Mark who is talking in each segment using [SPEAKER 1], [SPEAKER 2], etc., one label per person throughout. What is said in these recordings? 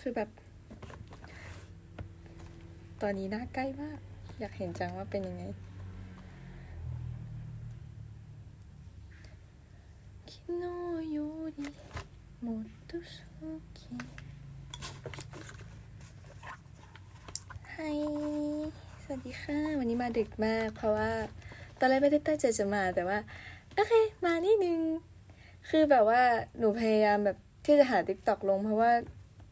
[SPEAKER 1] คือแบบ ตอนนี้หน้าใกล้มาก อยากเห็นจังว่าเป็นยังไง คิโนโยริโมตุสุกิไฮสวัสดีค่ะ วันนี้มาดึกมาก เพราะว่า ตอนแรกไม่ได้ตั้งใจจะมาแต่ว่า โอเค มานิดนึง คือแบบว่าหนูพยายามแบบที่จะหาติ๊กตอกลงเพราะว่า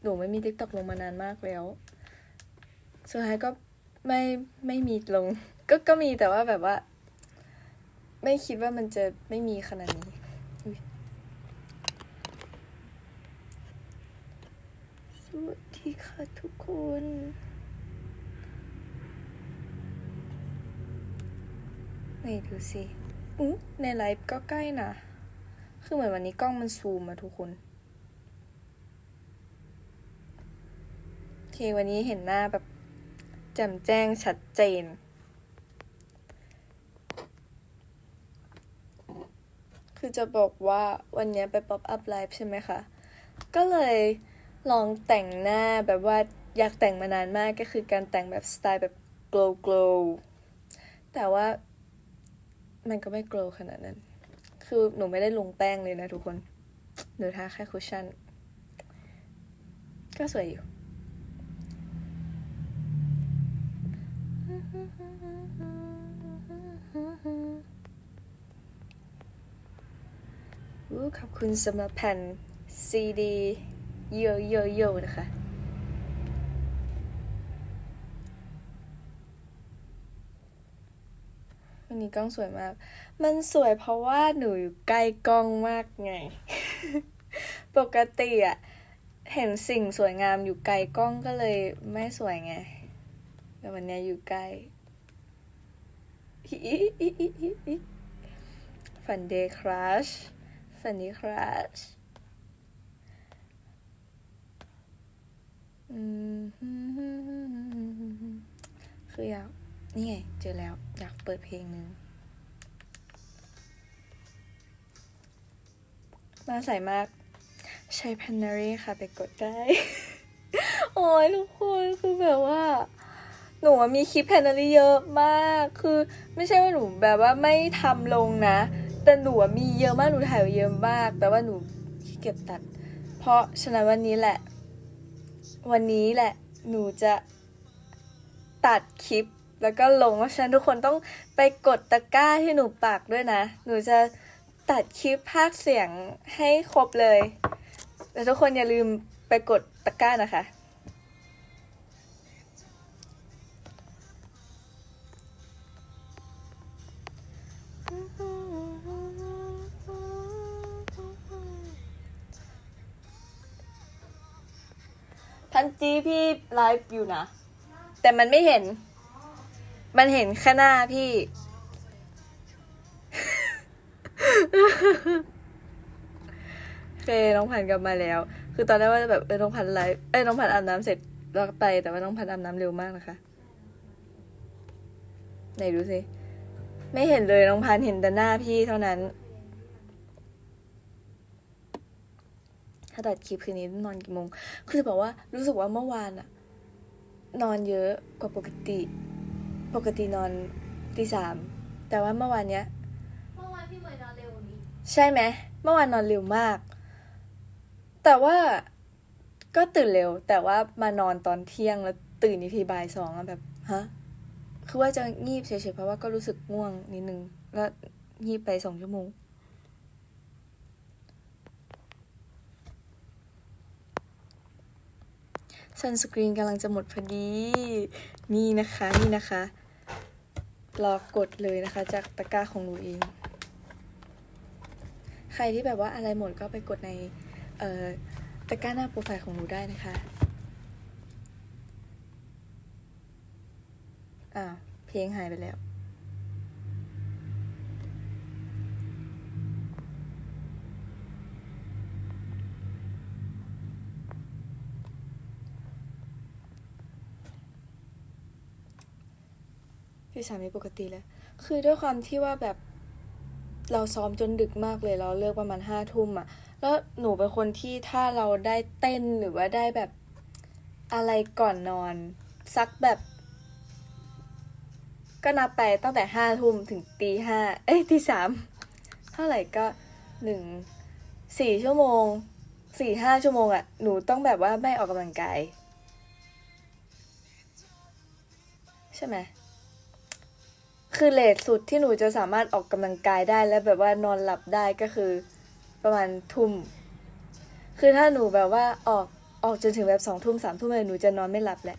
[SPEAKER 1] หนูไม่มี t ิ k t o k ลงมานานมากแล้ว สุดท้ายก็ไม่ไม่มีลง ก็ก็มีแต่ว่าแบบว่า ไม่คิดว่ามันจะไม่มีขนาดนี้สวัสดีค่ะทุกคนไหนดูสิอู้ในไลฟ์ก็ใกล้นะ คือเหมือนวันนี้กล้องมันซูมอะทุกคน โอ เควันนี้เห็นหน้าแบบแจ่มแจ้งชัดเจน คือจะบอกว่าวันนี้ไปป๊อปอัพไลฟ์ใช่ไหมคะ ก็เลยลองแต่งหน้าแบบว่าอยากแต่งมานานมากก็คือการแต่งแบบสไตล์แบบ glow glow แต่ว่ามันก็ไม่ glow ขนาดนั้น คือหนูไม่ได้ลงแป้งเลยนะทุกคน หนูทาแค่คุชชั่น ก็สวยอยู่ ขอบคุณสำหรับแผ่นซีดีโยโยโยนะคะ วันนี้กล้องสวยมาก มันสวยเพราะว่าหนูอยู่ใกล้กล้องมากไง ปกติอะเห็นสิ่งสวยงามอยู่ไกลกล้องก็เลยไม่สวยไง แต่วันนี้อยู่ใกล้ ฝันเดย์ครัชฝันดีครัชอืมคืออยาก นี่ไง เจอแล้ว อยากเปิดเพลงหนึ่งน่าใส่มาก ใช้แพนนารีค่ะ ไปกดได้ โอ้ยทุกคน คือแบบว่า หนูมีคลิปแพนนารี่เยอะมาก คือไม่ใช่ว่าหนูแบบว่าไม่ทำลงนะ แต่หนูมีเยอะมากหนูถ่ายเยอะมาก แต่ว่าหนูเกียจตัด เพราะฉะนั้นวันนี้แหละ วันนี้แหละ หนูจะตัดคลิปแล้วก็ลงเพราะฉะนั้นทุกคนต้องไปกดตะกร้าที่หนูปักด้วยนะ หนูจะตัดคลิปภาคเสียงให้ครบเลยแต่ทุกคนอย่าลืมไปกดตะกร้านะคะ ทันจีพี่ไลฟ์อยู่นะ แต่มันไม่เห็น มันเห็นแค่หน้าพี่ โอเค น้องพันกลับมาแล้ว คือตอนแรกว่าจะแบบเออน้องพันไลฟ์ เอ้ยน้องพันอาบน้ำเสร็จแล้วก็ไป แต่ว่าน้องพันอาบน้ำเร็วมากนะคะ ไหนดูสิ ไม่เห็นเลยน้องพันเห็นแต่หน้าพี่เท่านั้น ถ้าตัดคลิปคืนนี้นอนกี่โมง คือจะบอกว่ารู้สึกว่าเมื่อวานอะนอนเยอะกว่าปกติ ปกตินอนตีสามแต่ว่าเมื่อวานเนี้ย
[SPEAKER 2] เมื่อวานพี่เหมยนอนเร็วกว่านี้
[SPEAKER 1] ใช่ไหมเมื่อวานนอนเร็วมาก แต่ว่าก็ตื่นเร็ว แต่ว่ามานอนตอนเที่ยงแล้วตื่นอีกทีบ่ายสองอะแบบฮะคือว่าจะงีบเฉยๆเพราะว่าก็รู้สึกง่วงนิดนึงแล้วงีบไปสองชั่วโมง ซันสกรีนกำลังจะหมดพอดี นี่นะคะนี่นะคะรอกดเลยนะคะ จากตะกร้าของหนูเอง ใครที่แบบว่าอะไรหมดก็ไปกดในตะกร้าหน้าโปรไฟล์ของหนูได้นะคะอ่าเพลงหายไปแล้ว พี่สามีปกติแล้วคือด้วยความที่ว่าแบบเราซ้อมจนดึกมากเลยเราเลิกประมาณห้าทุ่มอะแล้วหนูเป็นคนที่ถ้าเราได้เต้นหรือว่าได้แบบอะไรก่อนนอนสักแบบ ก็นับไปตั้งแต่ห้าทุ่มถึงตีห้าเอ้ยตีสามเท่าไหร่ก็หนึ่งสี่ชั่วโมงสี่ห้าชั่วโมงอะหนูต้องแบบว่าไม่ออกกำลังกาย ใช่ไหม คือเลทสุดที่หนูจะสามารถออกกำลังกายได้แล้วแบบว่านอนหลับได้ก็คือประมาณทุ่ม คือถ้าหนูแบบว่าออกออกจนถึงแบบสองทุ่มสามทุ่มเลยหนูจะนอนไม่หลับแหละ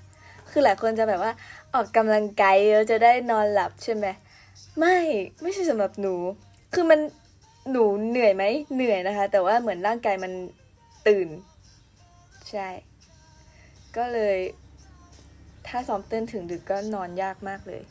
[SPEAKER 1] คือหลายคนจะแบบว่าออกกำลังกายแล้วจะได้นอนหลับใช่ไหมไม่ไม่ใช่สำหรับหนู คือมันหนูเหนื่อยไหมเหนื่อยนะคะ แต่ว่าเหมือนร่างกายมันตื่น ใช่ ก็เลย ถ้าซ้อมเต้นถึงดึกก็นอนยากมากเลย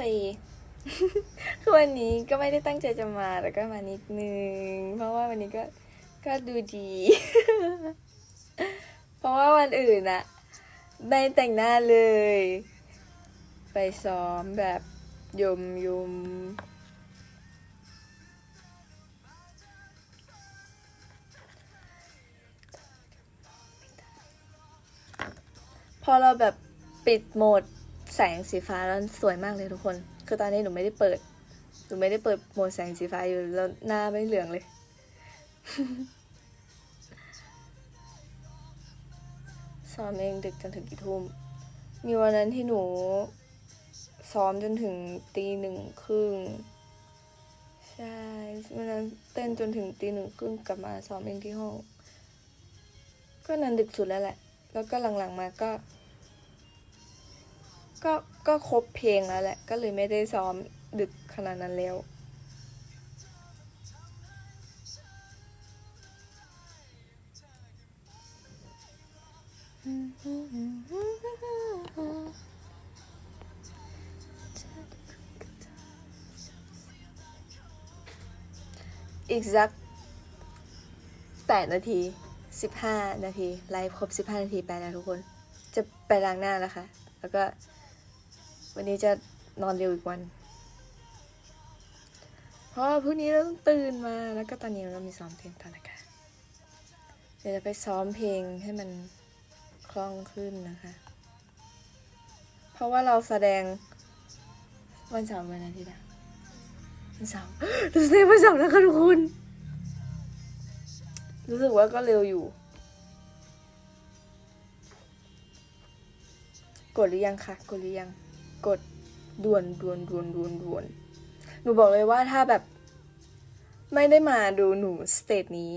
[SPEAKER 1] คยคือวันนี้ก็ไม่ได้ตั้งใจจะมาแต่ก็มานิดนึง เพราะว่าวันนี้ก็ก็ดูดี เพราะว่าวันอื่นอะไม่แต่งหน้าเลย ไปซ้อมแบบยมยมพอเราแบบปิดโหมด แสงสีฟ้าแล้วสวยมากเลยทุกคน คือตอนนี้หนูไม่ได้เปิด หนูไม่ได้เปิดโหมดแสงสีฟ้าอยู่แล้วหน้าไม่เหลืองเลย ซ้อมเองดึกจนถึงกี่ทุ่ม มีวันนั้นที่หนูซ้อมจนถึงตีหนึ่งครึ่ง ใช่วันนั้นเต้นจนถึงตีหนึ่งครึ่งกลับมาซ้อมเองที่ห้อง ก็นั้นดึกสุดแล้วแหละ แล้วก็หลังๆมาก็ ก็ก็ครบเพลงแล้วแหละ ก็เลยไม่ได้ซ้อมดึกขนาดนั้นแล้วอีกสักแปดนาทีสิบห้านาที ไลฟ์ครบสิบห้านาทีไปแล้วทุกคน จะไปล้างหน้าแล้วค่ะแล้วก็ วันนี้จะนอนเร็วอีกวัน เพราะพรุ่งนี้เราต้องตื่นมาแล้วก็ตอนนี้เรามีซ้อมเพลงตอนนะคะ เดี๋ยวจะไปซ้อมเพลงให้มันคล่องขึ้นนะคะ เพราะว่าเราแสดงวันเสาร์วันอาทิตย์อะวันเสาร์ราแสดงวันเสาร์นะคะทุกคน รู้สึกว่าก็เร็วอยู่ กดหรือยังคะ กดหรือยัง กดด่วนด่วนด่วนด่วนด่วนหนูบอกเลยว่าถ้าแบบ ไม่ได้มาดูหนูสเตจนี้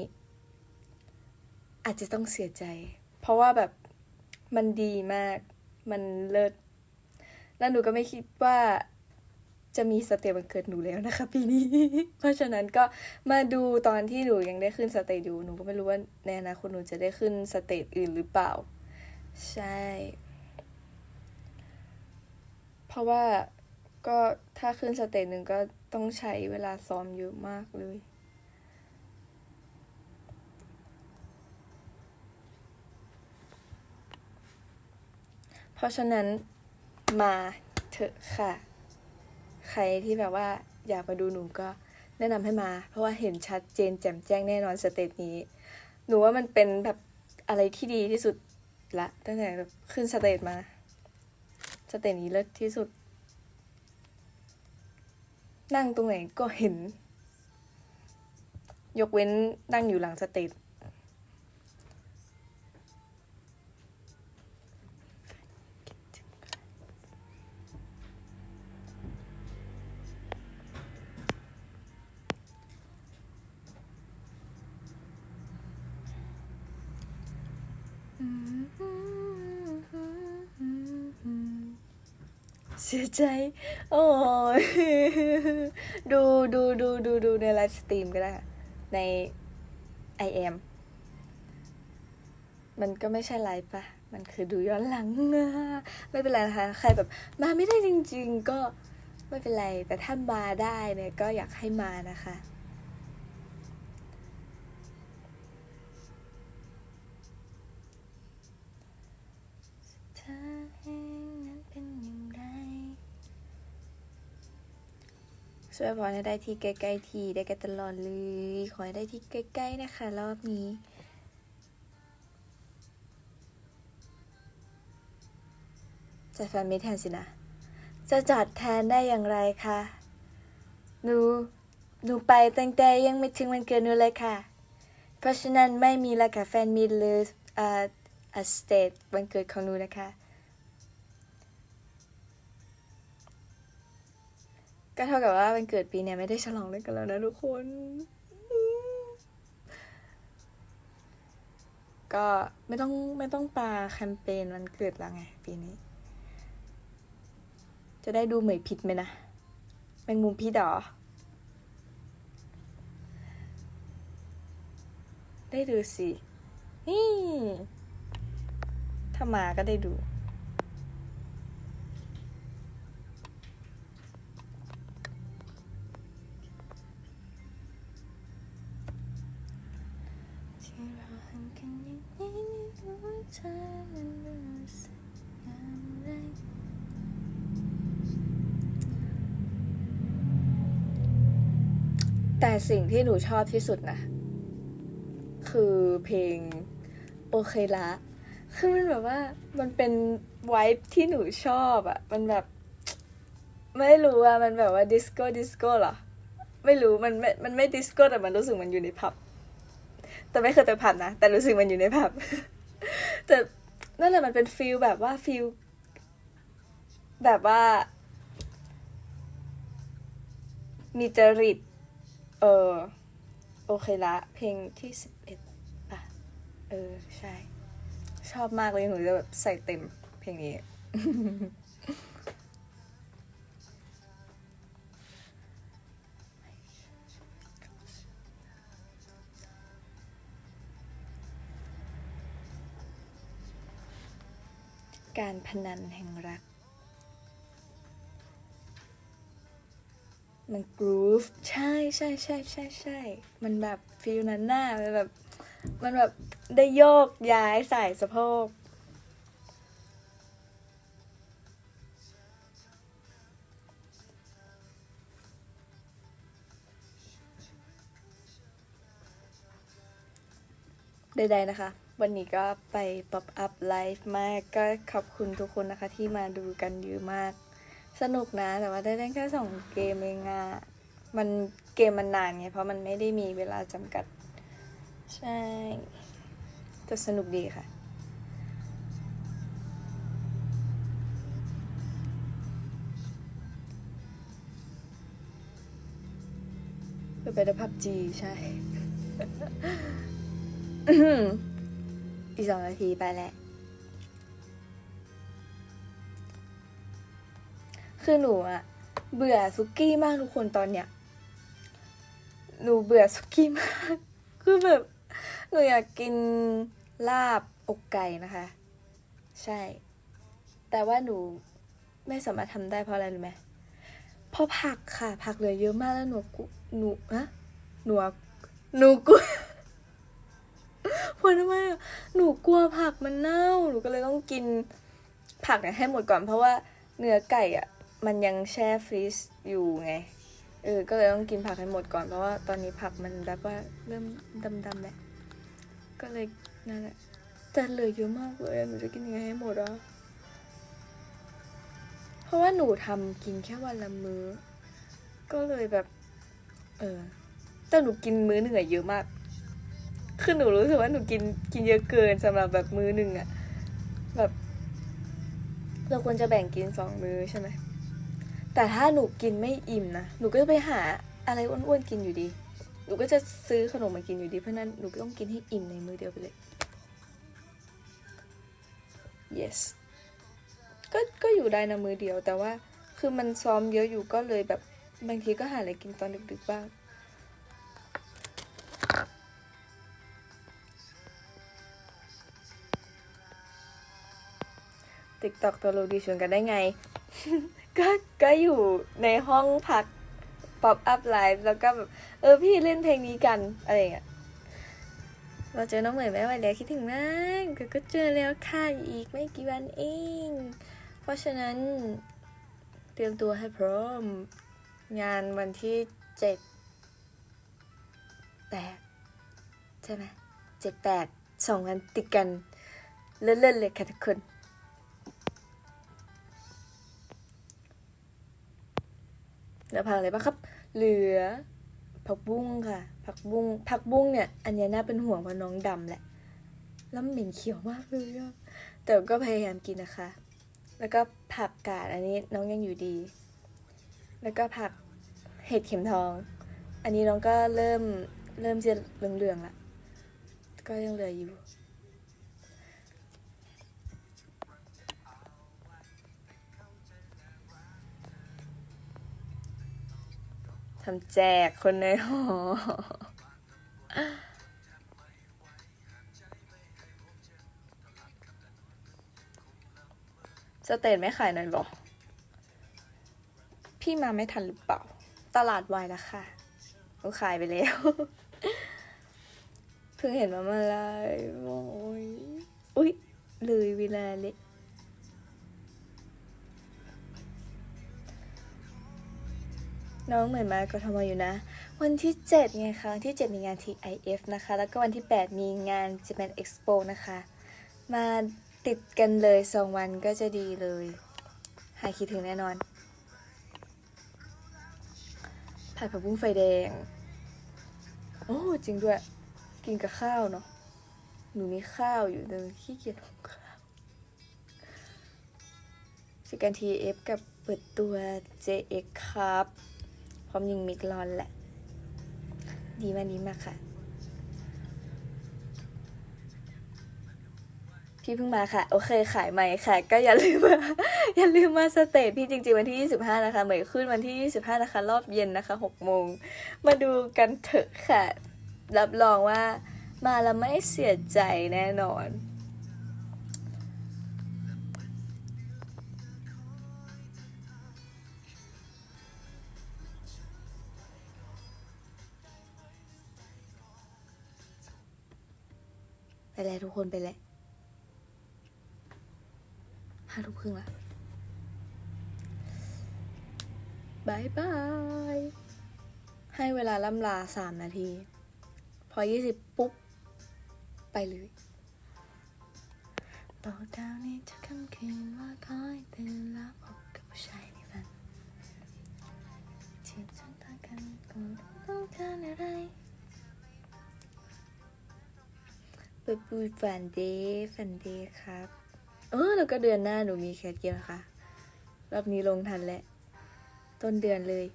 [SPEAKER 1] อาจจะต้องเสียใจ เพราะว่าแบบมันดีมาก มันเลิศแล้วหนูก็ไม่คิดว่าจะมีสเตจวันเกิดหนูแล้วนะคะปีนี้ เพราะฉะนั้นก็มาดูตอนที่หนูยังได้ขึ้นสเตจอยู่หนูก็ไม่รู้ว่าในอนาคตหนูจะได้ขึ้นสเตจอื่นหรือเปล่า ใช่ เพราะว่าก็ถ้าขึ้นสเตจหนึ่งก็ต้องใช้เวลาซ้อมเยอะมากเลย เพราะฉะนั้นมาเถอะค่ะ ใครที่แบบว่าอยากมาดูหนูก็แนะนำให้มา เพราะว่าเห็นชัดเจนแจ่มแจ้งแน่นอนสเตจนี้ หนูว่ามันเป็นแบบอะไรที่ดีที่สุดละตั้งแต่แบบขึ้นสเตจมา สเตจนี้เลิศที่สุด นั่งตรงไหนก็เห็น ยกเว้นนั่งอยู่หลังสเตจ เสียใจ โอ้ยดูดูดูดูดูในไลฟ์สตรีมก็ได้ ใน i อ m มันก็ไม่ใช่ไลฟ์ปะมันคือดูย้อนหลังไม่เป็นไรนะคะ ใครแบบมาไม่ได้จริง ๆ ก็ไม่เป็นไร แต่ถ้ามาได้เนี่ยก็อยากให้มานะคะ ช่วยพรให้ได้ที่ใกล้ๆทีได้กันตลอดเลย ขอให้ได้ที่ใกล้ๆนะคะ รอบนี้จัดแฟนมิตแทนสินะ จะจัดแทนได้อย่างไรคะหนูหนูไปตั้งแต่ยังไม่ถึงวันเกิดหนูเลยค่ะ เพราะฉะนั้นไม่มีละค่ะแฟนมิตหรืออ่าอ่าสเตทวันเกิดของหนูนะคะ ก็เท่ากับว่าวันเกิดปีเนี้ยไม่ได้ฉลองด้วยกันแล้วนะทุกคน ก็ไม่ต้องไม่ต้องปาแคมเปญวันเกิดแล้วไง ปีนี้ จะได้ดูเหมยผิดไหมนะแมงมุมพี่ดอได้ดูสินี่ถ้ามาก็ได้ดู อนั้นรู้สึกอย่างไรแต่สิ่งที่หนูชอบที่สุดนะ คือเพลงโอเคละคือมันแบบว่ามันเป็นไวท์ที่หนูชอบอะมันแบบ ไม่รู้อะมันแบบว่าดิสโก้ดิสโก้เหรอ ไม่รู้มันไม่มันไม่ดิสโก้แต่มันรู้สึกมันอยู่ในผับ แต่ไม่เคยไปผับนะ แต่รู้สึกมันอยู่ในผับ แต่นั่นแหละมันเป็นฟิลแบบว่าฟิลแบบว่า มีจริต เออ โอเคละ เพลงที่สิบเอ็ดป่ะ เออ ใช่ ชอบมากเลยหนูจะแบบใส่เต็มเพลงนี้ การพนันแห่งรัก มันกรูฟใช่ใช่ใช่ใช่ใช่ มันแบบฟีลนั้นหน่ะมันแบบ มันแบบได้โยกย้ายใส่สะโพกใดๆนะคะ วันนี้ก็ไป pop up live มากก็ขอบคุณทุกคนนะคะที่มาดูกันเยอะมาก สนุกนะ แต่ว่าได้เล่นแค่สองเกมเองอะมันเกมมันนานไงเพราะมันไม่ได้มีเวลาจำกัด ใช่แต่สนุกดีค่ะเปิดไปได้พับจีใช่ อีกสองนาทีไปแล้ว คือหนูอะเบื่อซุกี้มากทุกคนตอนเนี้ย หนูเบื่อซุกี้มาก คือแบบหนูอยากกินลาบอกไก่นะคะ ใช่ แต่ว่าหนูไม่สามารถทำได้เพราะอะไรรู้ไหมเพราะผักค่ะ ผักเหลือเยอะมากแล้วหนูกุหนูอะหนูหนูกลัว พูดทำไมอะหนูกลัวผักมันเน่า หนูก็เลยต้องกินผักเนี่ยให้หมดก่อนเพราะว่าเนื้อไก่อะ มันยังแช่ฟรีซอยู่ไง เออ ก็เลยต้องกินผักให้หมดก่อนเพราะว่าตอนนี้ผักมันแบบว่าเริ่มดำๆแล้วก็เลยนั่นแหละแต่เหลือเยอะมากเลยหนูจะกินยังไงให้หมดอะเพราะว่าหนูทำกินแค่วันละมื้อ ก็เลยแบบ เออแต่หนูกินมื้อหนึ่งอะเยอะมาก คือหนูรู้สึกว่าหนูกินกินเยอะเกินสำหรับแบบมื้อหนึ่งอะแบบ เราควรจะแบ่งกินสองมื้อใช่ไหมแต่ถ้าหนูกินไม่อิ่มนะหนูก็จะไปหาอะไรอ้วนๆกินอยู่ดี หนูก็จะซื้อขนมมากินอยู่ดีเพราะนั้นหนูก็ต้องกินให้อิ่มในมื้อเดียวไปเลย yes ก็ก็อยู่ได้นะมือเดียวแต่ว่า คือมันซ้อมเยอะอยู่ก็เลยแบบบางทีก็หาอะไรกินตอนดึกๆบ้าง ติ๊กตอกตัวโลดีชวนกันได้ไง ก็ก็อยู่ในห้องพักป๊อปอัพไลฟ์แล้วก็แบบเออพี่เล่นเพลงนี้กัน อะไรอย่างเงี้ยเราเจอน้องเหมยไม่ไหวแล้วคิดถึงมากก็ก็เจอแล้วค่ะอีกไม่กี่วันเอง เพราะฉะนั้น เตรียมตัวให้พร้อม งานวันที่เจ็ดแปดใช่ไหมเจ็ดแปดสองวันติดกัน เลื่อนๆเลยค่ะทุกคน แล้วผักอะไรบ้างครับ เหลือผักบุ้งค่ะ ผักบุ้งผักบุ้งเนี่ย อันนี้น่าเป็นห่วงเพราะน้องดำแหละ แล้วเหม็นเขียวมากเลยอะแต่ก็พยายามกินนะคะ แล้วก็ผักกาดอันนี้น้องยังอยู่ดี แล้วก็ผักเห็ดเข็มทอง อันนี้น้องก็เริ่มเริ่มจะเหลืองๆละ ก็ยังเหลืออยู่ ทำแจกคนในหอ สเตนไม่ขายหน่อยหรอ พี่มาไม่ทันหรือเปล่า ตลาดวายแล้วค่ะเขาขายไปแล้ว เพิ่งเห็นมาเมื่อไรโอ้ย อุ๊ยเลยเวลาเละ น้องเหมือนมากทมอยู่นะ วันที่ 7 ไงคะวันที่ 7 มีงาน TIF นะคะ แล้วก็วันที่ 8 มีงาน Japan Expo นะคะ มาติดกันเลยสองวันก็จะดีเลย หายคิดถึงแน่นอน ผัดผักบุ้งไฟแดง โอ้จริงด้วย กินกับข้าวเนาะหนูมีข้าวอยู่แต่ขี้เกียจหุงข้าวจากการ TF กับเปิดตัว JX ครับ พร้อมยิงมิกลอนแหละ ดีมากดีมากค่ะ พี่เพิ่งมาค่ะ โอเคขายใหม่ค่ะ ก็อย่าลืมมาอย่าลืมมาสเตจพี่จริงๆวันที่ 25 นะคะเหมยขึ้นวันที่ 25 นะคะ รอบเย็นนะคะ6โมงมาดูกันเถอะค่ะ รับรองว่ามาแล้วไม่เสียใจแน่นอน แล้วทุกคนไปแล้วห้าทุ่มครึ่งละบายบาย ให้เวลาล่ำลาสามนาที พอยี่สิบปุ๊บ ไปเลยบอกดาวนี้จะคำคืนว่าคอยตื่นแล้วพบกับผู้ชายในฝันเที่จ้องตากันก่อนต้องการอะไร ปิดปุยฝันเดย์ฝันเดย์ครับ เออแล้วก็เดือนหน้าหนูมีแคทเกมนะคะรอบนี้ลงทันแหละต้นเดือนเลย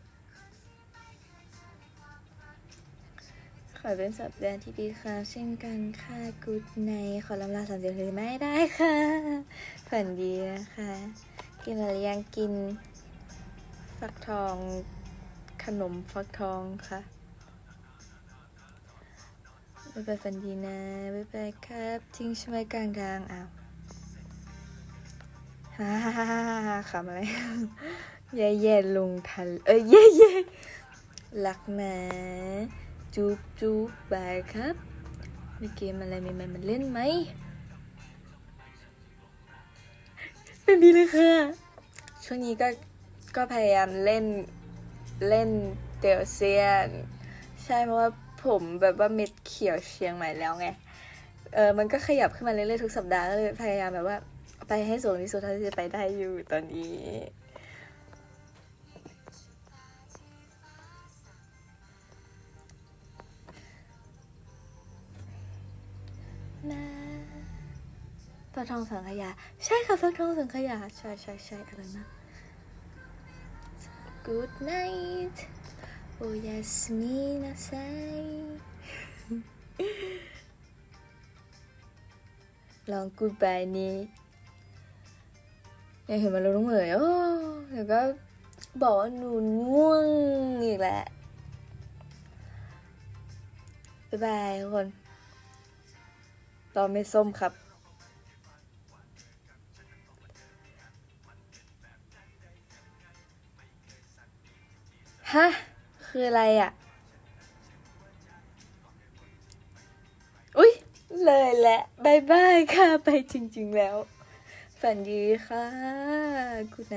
[SPEAKER 1] ขอเป็นสัปดาห์ที่ดีค่ะ เช่นกันค่ะกูดในขอลำลาสามเดือนเลยไม่ได้ค่ะ ฝันดีนะคะ กินอะไรยังกิน ฟักทอง ขนมฟักทองค่ะ บ๊ายบายฝันดีนะบ๊ายบายครับทิ้งช่วยกลางทางอ้าวฮ่าฮ่าฮ่าฮ่าขำอะไรแย่แย่ๆลงทันเอ้ยแย่แย่รักนะจูบจูบบายครับ มีเกมอะไรใหม่ๆมันเล่นไหมไม่มีเลยค่ะ ช่วงนี้ก็ก็พยายามเล่นเล่นเดลเซียน ใช่เพราะว่า ผมแบบว่าเม็ดเขียวเชียงใหม่แล้วไง เออมันก็ขยับขึ้นมาเรื่อยๆทุกสัปดาห์ก็เลยพยายามแบบว่า ไปให้สูงที่สุดเท่าที่จะไปได้อยู่ตอนนี้ฟักทองสังขยา ใช่ค่ะฟักทองสังขยา ใช่ใช่ใช่อะไรนะ Good night โอยาสมินาไซลอง goodbye นี้ยากเห็นมันรู้ต้องเหมยโอ้เดี๋ยวก็บอกว่าหนูง่วงอีกแล้วบ๊ายบายทุกคนตอนไม่ส้มครับฮะ คืออะไรอะ อุ๊ยเลยแหละบายบายค่ะไปจริง ๆ แล้ว ฝันดีค่ะกูไน